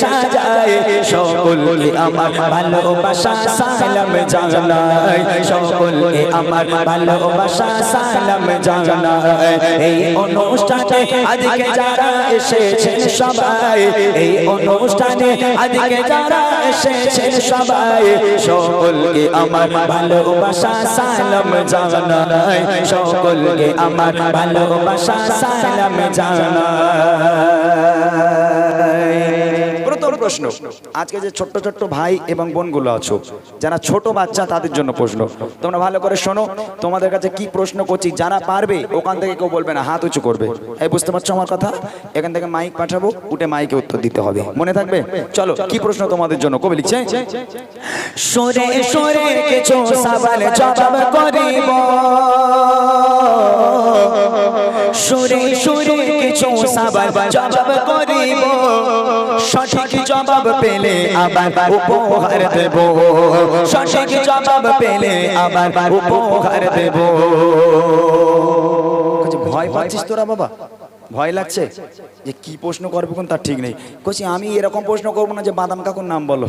সাজায় সকলকে আমার ভালোবাসা সালাম জানাই সকলকে আমার ভালোবাসা সালাম জানাই। এই অনুষ্ঠানে আজকে যারা এসেছেন সবাই, এই অনুষ্ঠানে আজকে যারা এসেছেন সবাই সকলকে আমার ভালোবাসা সালাম জানাই সকলকে আমার ভালোবাসা সালাম জানাই। প্রথম প্রশ্ন। আজকে যে ছোট্ট ছোট্ট ভাই এবং বোনগুলো আছো যারা ছোট বাচ্চা তাদের জন্য প্রশ্ন। তোমরা ভালো করে শোনো তোমাদের কাছে কি প্রশ্ন করছি যারা পারবে ওখান থেকে কেউ বলবে না হাত উঁচু করবে। এই বুঝতে পারছ আমার কথা? এখান থেকে মাইক পাঠাবো উঠে মাইকে উত্তর দিতে হবে। মনে থাকবে? চলো কি প্রশ্ন তোমাদের জন্য? কবি লিখছে? সরে সরে কিছু সবাল জবাব করিব। সুরে সুরে কিছু সবাল জবাব করিব। সঠিক জবাব পেলে আবার উপহার দেব। সঠিক জবাব পেলে আবার উপহার দেব। ভয় পাচ্ছিস তোরা বাবা? ভয় লাগছে? যে কি প্রশ্ন করব কোন তার ঠিক নেই। কছি আমি এরকম প্রশ্ন করব না যে বাদাম কাকুর নাম বলো।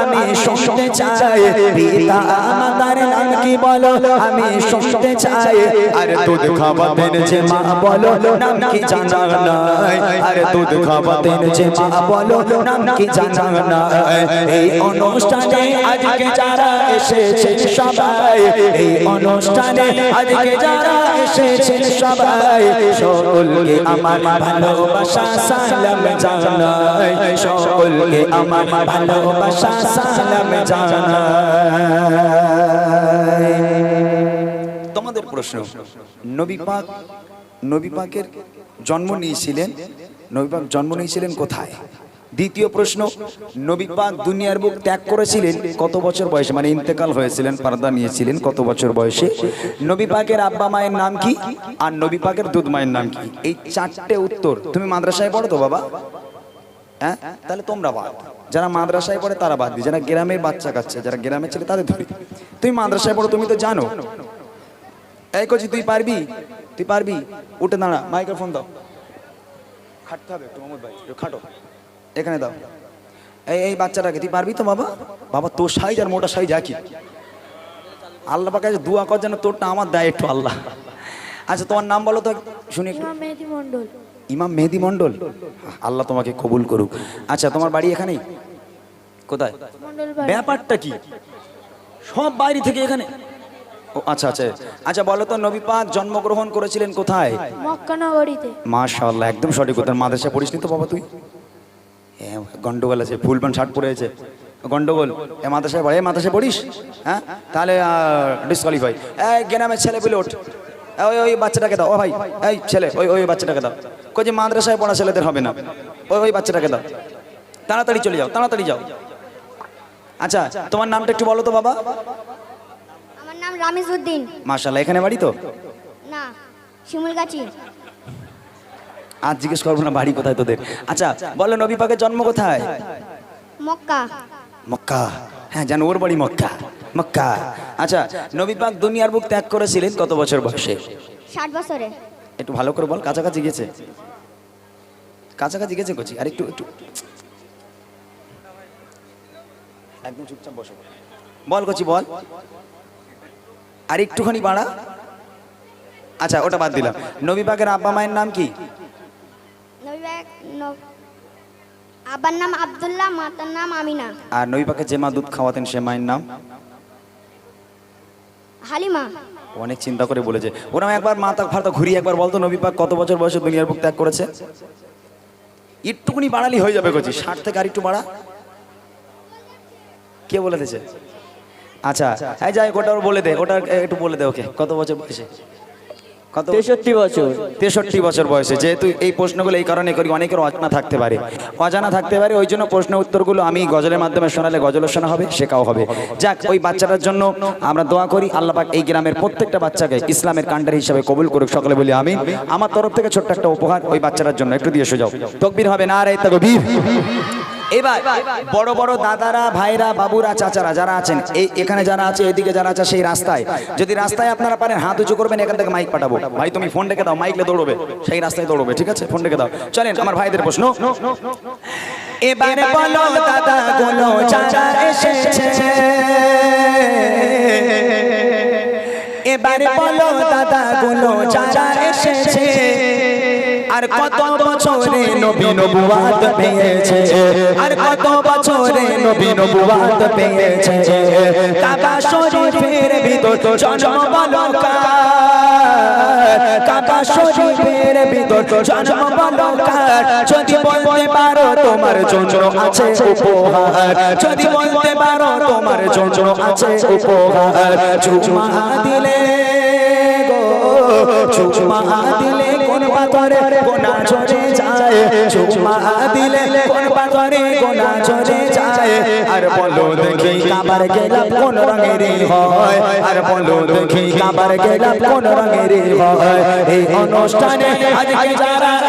আমি শুনতে চাই পিতা আমাদের নাম কি বলো? আমি শুনতে চাই আরে দুধ খাওয়াতেন যে মা বলো? নাম কি জানা নাই আরে দুধ খাওয়াতেন যে মা বলো নাম কি জানা নাই এই অনুষ্ঠানে আজকে যারা এসেছে সবাই এই অনুষ্ঠানে আজকে যারা এসেছে সবাই সকলকে আমার ভালোবাসা সালাম জানাই সকলকে আমার ভালোবাসা তোমাদের প্রশ্ন, নবী পাক, নবী পাকের জন্ম নিয়েছিলেন, নবী পাক জন্ম নিয়েছিলেন কোথায়? দ্বিতীয় প্রশ্ন, নবী পাক দুনিয়ার বুক ত্যাগ করেছিলেন কত বছর বয়সে? মানে ইন্তেকাল হয়েছিলেন, পারদা নিয়েছিলেন কত বছর বয়সে? নবী পাকের আব্বা মায়ের নাম কি? আর নবী পাকের দুধ মায়ের নাম কি? এই চারটে উত্তর তুমি মাদ্রাসায় পড়ো তো বাবা? হ্যাঁ? তাহলে তোমরা বাদ। যারা মাদ্রাসায় পড়ে তারা বাদ দিই যারা গ্রামের বাচ্চা কাচ্চা যারা গ্রামের ছেলে তাদের ধরি তুমি মাদ্রাসায় পড়ো তুমি তো জানো। এই কচি তুই পারবি? তুই পারবি? উঠে দাঁড়া মাইক্রোফোন দাও। খাটতে হবে একটু মোহাম্মদ ভাই খাটো। এখানে দাও। এই এই বাচ্চাটাকে তুই পারবি তো বাবা? বাবা তোর সাইজ আর মোটা সাইজ একই। আল্লাহ পাকে দোয়া কর যেন তোরটা আমার দেয় একটু আল্লাহ। আচ্ছা তোমার নাম বলো তো শুনি একটু। মেহেদি মন্ডল ইমাম মেহেদি মন্ডল আল্লাহ তোমাকে কবুল করুক। আচ্ছা তোমার বাড়ি এখানেই? কোথায়? ব্যাপারটা কি? সব বাইরে থেকে এখানে? ও আচ্ছা আচ্ছা। আচ্ছা বলো তো নবী পাক জন্মগ্রহণ করেছিলেন কোথায়? মক্কা নগরীতে মাশাআল্লাহ একদম সঠিক উত্তর। মাদ্রাসা পড়িস তো বাবা তুই? গন্ডগোল আছে ফুল প্যান্ট শার্ট পরে আছে। গন্ডগোল। এ মাদ্রাসায় পড়ে মাদ্রাসায় পড়িস? হ্যাঁ? তাহলে ডিসকোয়ালিফাই এই গ্রামের ছেলে বলে ওঠ ওই ওই বাচ্চাটাকে দাও। ও ভাই এই ছেলে ওই ওই বাচ্চাটাকে দাও। কই যে মাদ্রাসায় পড়া ছেলেদের হবে না? ওই ওই বাচ্চাটাকে দাও। তাড়াতাড়ি চলে যাও তাড়াতাড়ি যাও। আচ্ছা তোমার নামটা একটু বলো তো বাবা। আমার নাম রামিজ উদ্দিন মাশাআল্লাহ এখানে বাড়ি তো? না শিমুলগাছি। আজ জিজ্ঞেস করব না বাড়ি কোথায় তোদের। আচ্ছা বলো নবী পাকের জন্ম কোথায়? মক্কা। মক্কা। হ্যাঁ জানো ওর বাড়ি মক্কা। মক্কা। আচ্ছা নবী পাক দুনিয়ার বুক ত্যাগ করেছিলেন কত বছর বয়সে? ষাট বছরে। একটু ভালো করে বল কাছাকাছি গেছে কাছাকাছি গেছে কচি আর একটু। একটু একদম চুপচাপ বসো। বল কচি বল। আর একটুখানি বাড়া। আচ্ছা ওটা বাদ দিলাম। নবী পাকের আব্বা মায়ের নাম কি? আব্বার নাম আব্দুল্লাহ মাতার নাম আমিনা। আর নবী পাকে যে মা দুধ খাওয়াতেন সে মায়ের নাম? হালিমা। অনেক চিন্তা করে বলেছে। ওরা একবার মাথা ফাতা ঘুরিয়ে একবার বলতো নবী পাক কত বছর বয়সে দুনিয়ার বুক ত্যাগ করেছে? একটুকুনি বাড়ালি হয়ে যাবে কচি, ষাট থেকে আর একটু বাড়া। কে বলে দিয়েছে? আচ্ছা এই যাই ওটা ওর বলে দে, ওটা একটু বলে দে ওকে, কত বছর বয়সে? তেষট্টি বছর। তেষট্টি বছর বয়সে। যেহেতু এই প্রশ্নগুলো এই কারণে করি অনেকের অজানা থাকতে পারে। অজানা থাকতে পারে ওই জন্য প্রশ্ন উত্তরগুলো আমি গজলের মাধ্যমে শোনালে গজলও শোনা হবে শেখাও হবে। যাক ওই বাচ্চাটার জন্য আমরা দোয়া করি আল্লাহ পাক এই গ্রামের প্রত্যেকটা বাচ্চাকে ইসলামের কান্ডারি হিসাবে কবুল করুক সকলে বলি আমি আমার তরফ থেকে ছোট্ট একটা উপহার ওই বাচ্চাটার জন্য একটু দিয়ে সোজাও তকবির হবে না রে তকবির। এবার বড় বড় দাদারা ভাইরা বাবুরা চাচারা যারা আছেন এই এখানে যারা আছে এদিকে যারা আছে সেই রাস্তায়। যদি রাস্তায় আপনারা পারেন হাত উঁচু করবেন এখান থেকে মাইক পাঠাবো। ভাই তুমি ফোন রেখে দাও মাইকলে দৌড়বে। সেই রাস্তায় দৌড়বে ঠিক আছে? ফোন রেখে দাও। চলেন আমার ভাইদের প্রশ্ন। এবারে বলো দাদা গুলো চাচা এসেছে। এবারে বলো দাদা গুলো চাচা এসেছে। আর কত বছরে নবী নবুয়াত পেয়েছে? আর কত বছরে নবী নবুয়াত পেয়েছে? কাবা শরীফের ভিতর জন্ম বলো কার? কাবা শরীফের ভিতর জন্ম বলো যদি বলতে পারো তোমার জন্য আছে উপহার। যদি বলতে পারো তোমার জন্য আছে উপহার। চুমা দিলে গো, চুমা দিলে পাথরে গোনা ঝরে যায় চুমা দিলে কোন পাথরে গোনা ঝরে যায়। আর বলো দেখি কাবার গেলাম কোন রঙের হয়, আর বলো দেখি কাবার গেলাম কোন রঙের হয়। এই অনুষ্ঠানে আজকে যারা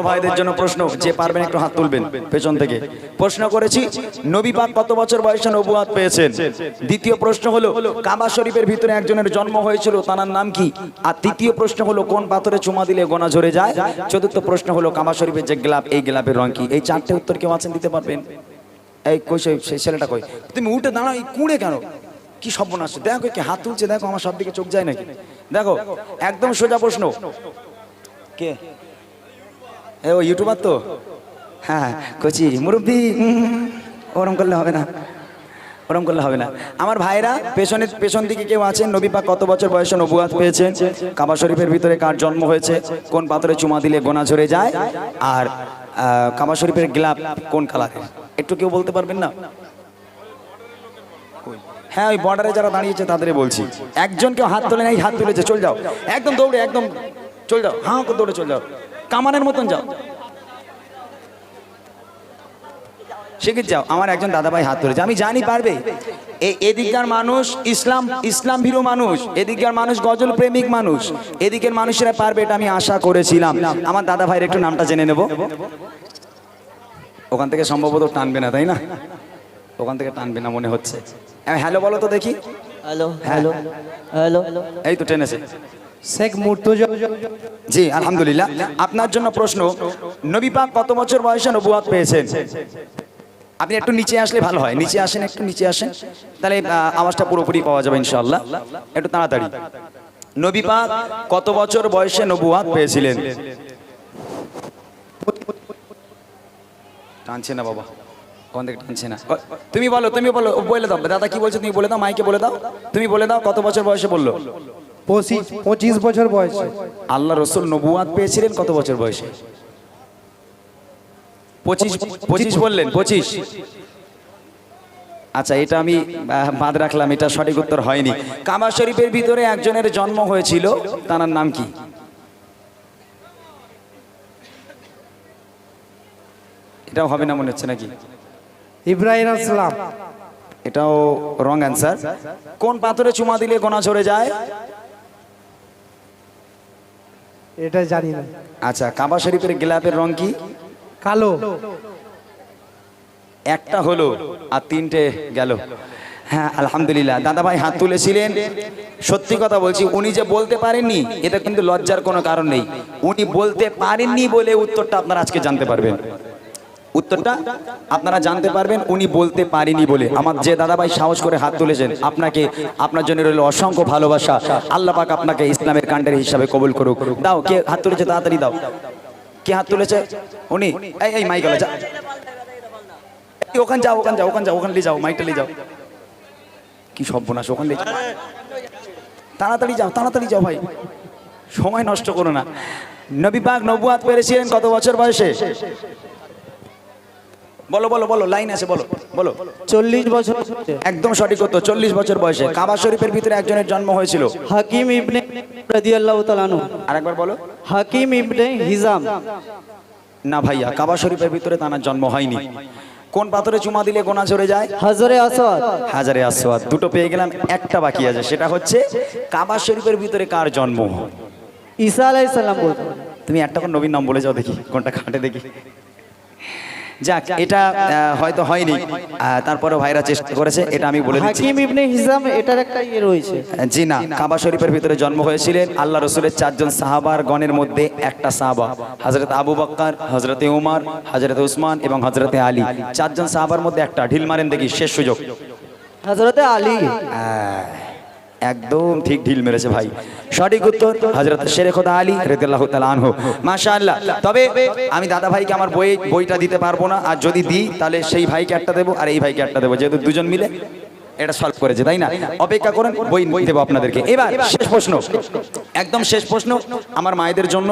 বড় ভাইদের জন্য প্রশ্ন, যে পারবেন একটু হাত তুলবেন পেছন থেকে। প্রশ্ন করেছি, নবী পাক কত বছর বয়সে নবুয়াত পেয়েছেন? দ্বিতীয় প্রশ্ন হলো, কাবা শরীফের ভিতরে একজনের জন্ম হয়েছিল তার নাম কি? আর তৃতীয় প্রশ্ন হলো, কোন পাথরে চুমা দিলে গোনা ঝরে যায়? চতুর্থ প্রশ্ন হলো, কাবা শরীফের যে গ্লাব, এই গ্লাবের রং কি? এই চারটে উত্তর কেউ আছেন দিতে পারবেন? এই কই সেই ছেলেটা কই? তুমি উঠে দাঁড়াও, এই কুঁড়ে কেন? কি সর্বনাশ, দেখো কি হাত তুলছে, দেখো আমার সব দিকে চোখ যায় নাকি? দেখো, একদম সোজা প্রশ্ন। কে? এ ও ইউটিউবার তো? হ্যাঁ কচি, মুরব্বি ওরম করলে হবে না, ওরম করলে হবে না। আমার ভাইরা, পেছনে, পেছন দিকে কেউ আছেন? নবী পাক কত বছর বয়সে নবুয়াত পেয়েছেন কাবা শরীফের ভিতরে কার জন্ম হয়েছে? কোন পাথরে চুমা দিলে গোনা ঝরে যায়? আর কাবা শরীফের গ্লাব কোন কালারের একটু কেউ বলতে পারবেন না? হ্যাঁ ওই বর্ডারে যারা দাঁড়িয়েছে তাদেরই বলছি। একজন কেউ হাত তোলে নাই, হাত তুলেছে, চল যাও। একদম দৌড়ে, একদম, চল যাও। হাঁ দৌড়ে চল যাও। কামানের মতন যাও। শিখিত যাও? আমার একজন দাদাভাই হাত তুলেছে আমি জানি পারবে। এদিককার মানুষ ইসলাম ইসলাম ভীরু মানুষ। এদিককার মানুষ গজল প্রেমিক মানুষ। এদিকের মানুষেরা পারবে এটা আমি আশা করেছিলাম। আমার দাদা ভাইয়ের একটু নামটা জেনে নেব। ওখান থেকে সম্ভবত টানবে না তাই না? ওখান থেকে টানবে না মনে হচ্ছে। হ্যালো বলো তো দেখি। Hello hello hello. এই তো টেনেছে। জি, আলহামদুলিল্লাহ। আপনার জন্য প্রশ্ন, নবী পাক কত বছর বয়সে নবুয়াত পেয়েছেন? আপনি একটু নিচে আসলে ভালো হয়। নিচে আসেন, একটু নিচে আসেন। তাহলে আওয়াজটা পুরোপুরি পাওয়া যাবে ইনশাআল্লাহ। একটু তাড়াতাড়ি। নবী পাক কত বছর বয়সে নবুয়াত পেয়েছিলেন? টানছে না বাবা। তুমি বলো তুমি বলো, বলে দাও। দাদা কি বলছো তুমি বলে দাও? মাইকে বলে দাও? তুমি বলে দাও কত বছর বয়সে বলল? পঁচিশ পঁচিশ বছর বয়সে। আল্লাহ রসুল নবুয়াত পেয়েছিলেন কত বছর বয়সে? পঁচিশ পঁচিশ বললেন পঁচিশ। আচ্ছা এটা আমি বাদ রাখলাম এটা সঠিক উত্তর হয়নি। কাবা শরীফের ভিতরে একজনের জন্ম হয়েছিল তার নাম কি? এটাও হবে না মনে হচ্ছে নাকি? ইব্রাহিম আসলাম এটাও রং অ্যান্সার কোন পাথরে চুমা দিলে গোনা ঝরে যায়? এটা জানি না। আচ্ছা কাবা শরীফের গ্লাপের রং কি? কালো। একটা হলো আর তিনটে গেল। হ্যাঁ আলহামদুলিল্লাহ। দাদা ভাই হাত তুলেছিলেন। সত্যি কথা বলছি উনি যে বলতে পারেননি এটা কিন্তু লজ্জার কোনো কারণ নেই। উনি বলতে পারেননি বলে উত্তরটা আপনারা আজকে জানতে পারবেন। উত্তরটা আপনারা জানতে পারবেন, উনি বলতে পারেনি বলে। আমার যে দাদাভাই সাহস করে হাত তুলেছেন, আপনাকে, আপনার জন্য রইল অসংখ্য ভালোবাসা। আল্লাহ পাক আপনাকে ইসলামের কাণ্ডের হিসাবে কবুল করুক। দাও, কে হাত তুলেছে তাড়াতাড়ি দাও। কে হাত তুলেছে? উনি। এই এই মাইকেল যা। ওখানে যাও ওখানে যাও ওখানে যাও ওখানে যাও, মাইকটা নিয়ে যাও। কি সর্বনাশ, ওখানে নিয়ে যাও। তাড়াতাড়ি যাও তাড়াতাড়ি যাও ভাই। সময় নষ্ট করো না। নবী পাক নবুয়াত পেরেছিলেন কত বছর বয়সে? বলো বলো বলো লাইন আছে বলো বলো। চল্লিশ বছর। একদম সঠিক উত্তর চল্লিশ বছর বয়সে। কাবা শরীফের ভিতরে একজনের জন্ম হয়েছিল। হাকিম ইবনে রাদিয়াল্লাহু তাআলা আরেকবার বলো। হাকিম ইবনে হিজাম। না ভাইয়া কাবা শরীফের ভিতরে তার জন্ম হয়নি। কোন পাথরে চুমা দিলে গোনা চড়ে যায়? হাজারে আসওয়াদ। হাজারে আসওয়াদ। দুটো পেয়ে গেলাম একটা বাকি আছে। সেটা হচ্ছে কাবা শরীফের ভিতরে কার জন্ম? ঈসা আলাইহিস সালাম বলতো তুমি একটা নবীন নাম বলে যাও দেখি কোনটা খাটে দেখি। যাক এটা হয়তো হয়নি। তারপরে ভাইরা চেষ্টা করেছে এটা আমি বলে দিচ্ছি। হাকিম ইবনে হিজাম এটার একটা ইয়ে রয়েছে। জি না কাবা শরীফের ভিতরে জন্ম হয়েছিলেন। আল্লাহ রসুলের চারজন সাহাবার গণের মধ্যে একটা সাহাবা। হজরত আবু বক্কর হজরতে উমার হজরতে উসমান এবং হজরতে আলী। চারজন সাহাবার মধ্যে একটা। ঢিল মারেন দেখি শেষ সুযোগ। হযরতে আলী। আহ, একদম ঠিক ঢিল মেরেছে ভাই। সঠিক উত্তর হজরত শেরে খোদা আলী রেদুল্লাহ তাআলা আনহু। মাশাআল্লাহ। তবে আমি দাদা ভাইকে আমার বই, বইটা দিতে পারব না। আর যদি দিই, তাহলে সেই ভাইকে একটা দেবো আর এই ভাইকে একটা দেবো। যেহেতু দুজন মিলে এটা সলভ করেছে, তাই না? অপেক্ষা করেন বই বই দেবো আপনাদেরকে। এবার শেষ প্রশ্ন। একদম শেষ প্রশ্ন আমার মায়েদের জন্য।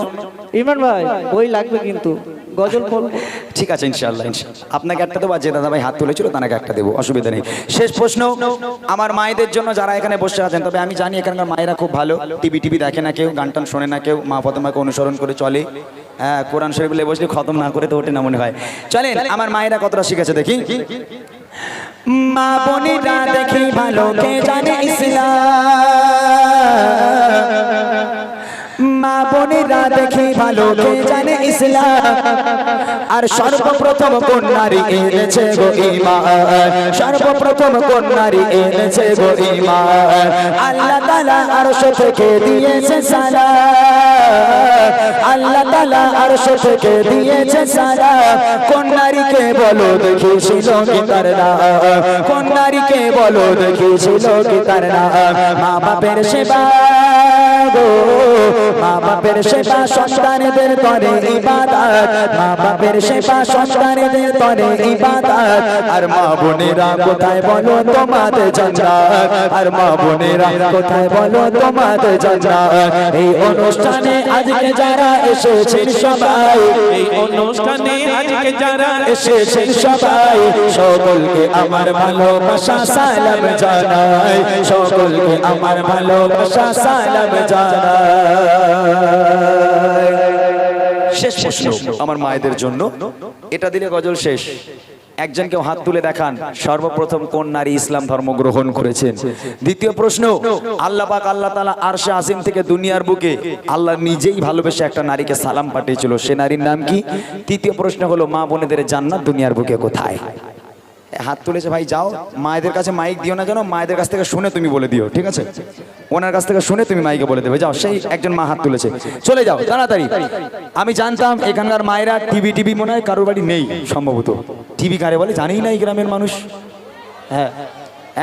ইমরান ভাই, বই লাগবে কিন্তু। গজল পড়ব ঠিক আছে, ইনশাআল্লাহ ইনশাআল্লাহ। আপনাকে একটা দেবো আর যে দাদা ভাই হাত তুলেছিল তাকে একটা দেবো, অসুবিধা নেই। শেষ প্রশ্ন, আমার মায়েদের জন্য যারা এখানে বসে আছেন, তবে আমি জানি এখানকার মায়েরা খুব ভালো। টিভি টিভি দেখে না কেউ, গান টান শোনে না কেউ, মা ফতেমাকে অনুসরণ করে চলে। হ্যাঁ কোরআন শরীফ বসলে খতম না করে তো ওঠে না মনে হয়। চলেন, আমার মায়েরা কতটা শিখেছে দেখি। মা বোনেরা দেখি ভালো কে জানে ইসলাম। মা বোনেরা দেখি ভালো, কে জানে ইসলাম? আর সর্বপ্রথম কোন নারী এনেছে গো ইমান সর্বপ্রথম কোন নারী এনেছে গো ইমান আল্লাহ তাআলা আরশ থেকে দিয়েছে সালাম। আল্লাহ তাআলা আরশ থেকে দিয়েছে সালাম। কোন নারীকে বলো দেখিয়েছিল কি তার নাম। কোন নারীকে বলো দেখিয়েছিল কি তার নাম। মা বাপের সেবা গো। মা বাপের সেবা সন্তানদের করে ইবাদত। মা বাপের সেবা সন্তানদের করে ইবাদত। আর মা বোনেরা কোথায় বলো তোমাদের জান্নাত আর মা বোনেরা কোথায় বলো তোমাদের জান্নাত এই অনুষ্ঠানে আজকে যারা এসেছেন সবাই, এই অনুষ্ঠানে আজকে যারা এসেছেন সবাই, সকলকে আমার ভালোবাসা সালাম জানাই। সকলকে আমার ভালোবাসা সালাম জানাই শেষ প্রশ্ন আমার মায়েদের জন্য। এটা দিলে গজল শেষ। একজনকে হাত তুলে দেখান। সর্বপ্রথম কোন নারী ইসলাম ধর্ম গ্রহণ করেছেন? দ্বিতীয় প্রশ্ন আল্লাহ পাক আল্লাহ তাআলা আরশে আসিম থেকে দুনিয়ার বুকে আল্লাহ নিজেই ভালোবেসে একটা নারীকে সালাম পাঠিয়েছিল। সে নারীর নাম কি? তৃতীয় প্রশ্ন হলো মা বোনেদের জান্নাত দুনিয়ার বুকে কোথায়? হাত তুলেছে, ভাই, যাও। মায়েদের কাছে মাইক দিও না যেন মায়েদের কাছ থেকে শুনে তুমি বলে দিও, ঠিক আছে? ওনার কাছ থেকে শুনে তুমি মাইকে বলে দেবে। যাও, সেই একজন মা হাত তুলেছে। চলে যাও, তাড়াতাড়ি। আমি জানতাম এখানকার মায়েরা টিভি টিভি মনে হয় কারোর বাড়ি নেই, সম্ভবত। টিভি কারে বলে? জানেই না এই গ্রামের মানুষ। হ্যাঁ।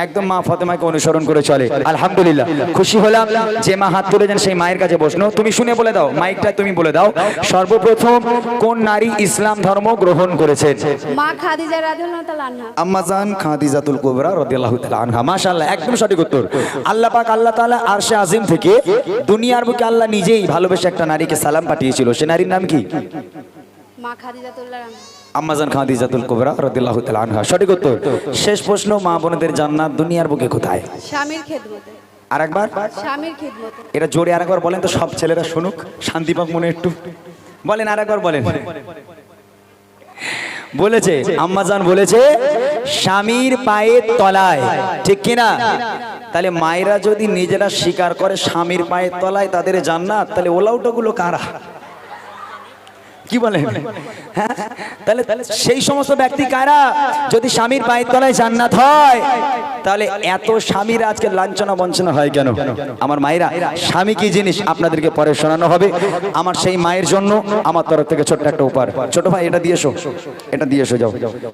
একদম মা ফতেমাকে অনুসরণ করে চলে। আলহামদুলিল্লাহ। খুশি হলাম যে মা হাত তুলে তুলেছেন সেই মায়ের কাছে বসনো তুমি শুনে বলে দাও মাইকটা তুমি বলে দাও। সর্বপ্রথম কোন নারী ইসলাম ধর্ম গ্রহণ করেছেন? মা খাদিজা রাদিয়াল্লাহু তাআলা আনহা। আম্মাজান খাদিজাতুল কুবরা রাদিয়াল্লাহু তাআলা আনহা। মাশাআল্লাহ একদম সঠিক উত্তর। আল্লাহ পাক আল্লাহ তাআলা আরশে আজিম থেকে দুনিয়ার বুকে আল্লাহ নিজেই ভালোবেসে একটা নারীকে সালাম পাঠিয়েছিল। সে নারীর নাম কি? মা খাদিজাতুল্লাহ আনহা আম্মাজান খাদিজাতুল কুবরা রাদিয়াল্লাহু তাআলা আনহা। সঠিক উত্তর শেষ প্রশ্ন মা বোনদের জান্নাত দুনিয়ার বুকে কোথায়? স্বামীর খেদমতে। আরেকবার? স্বামীর খেদমতে। এটা জোরে আরেকবার বলেন তো সব ছেলেরা শুনুক শান্তি পাক মনে একটু। বলেন আরেকবার বলেন। বলেছে আম্মাজান বলেছে স্বামীর পায়ের তলায় ঠিক কিনা তাহলে মায়েরা যদি নিজেরা স্বীকার করে স্বামীর পায়ের তলায় তাদের জান্নাত তাহলে ওলাউটোগুলো কারা? কি বলে হ্যাঁ? তাহলে সেই সমস্ত ব্যক্তি কারা? যদি স্বামীর পায়ের তলায় জান্নাত হয়, তাহলে এত স্বামীর আজকে লাঞ্ছনা বঞ্চনা হয় কেন? আমার মায়েরা, স্বামী কি জিনিস আপনাদেরকে পরে শোনানো হবে? আমার সেই মায়ের জন্য আমার তরফ থেকে ছোট্ট একটা উপহার। ছোট ভাই, এটা দিয়ে এসো। এটা দিয়ে এসো, যাও।